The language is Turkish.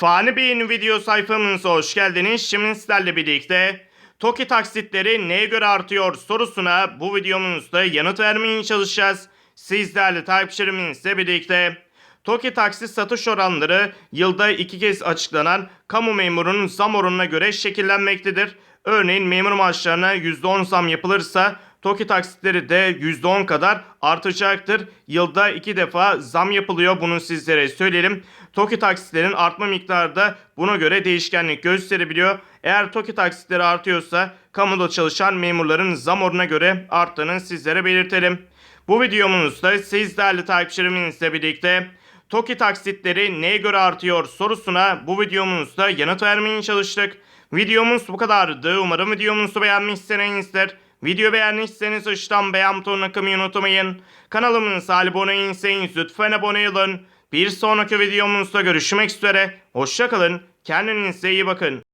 Fani Bey'in video sayfamıza hoş geldiniz. Şimdi sizlerle birlikte TOKİ taksitleri neye göre artıyor sorusuna bu videomuzda yanıt vermeye çalışacağız. Sizlerle takipçilerimizle birlikte TOKİ taksit satış oranları yılda iki kez açıklanan kamu memurunun zam oranına göre şekillenmektedir. Örneğin memur maaşlarına %10 zam yapılırsa TOKİ taksitleri de %10 kadar artacaktır. Yılda iki defa zam yapılıyor bunu sizlere söyleyelim. TOKİ taksitlerin artma miktarı da buna göre değişkenlik gösterebiliyor. Eğer TOKİ taksitleri artıyorsa kamuda çalışan memurların zam oranına göre arttığını sizlere belirtelim. Bu videomuzda siz değerli takipçilerimizle birlikte TOKİ taksitleri neye göre artıyor sorusuna bu videomuzda yanıt vermeye çalıştık. Videomuz bu kadardı. Umarım videomuzu beğenmişsinizdir. Video beğendiyseniz aşağıdan beğen butonuna kılmayı unutmayın. Kanalımıza abone değilseniz lütfen abone olun. Bir sonraki videomuzda görüşmek üzere. Hoşçakalın. Kendinize iyi bakın.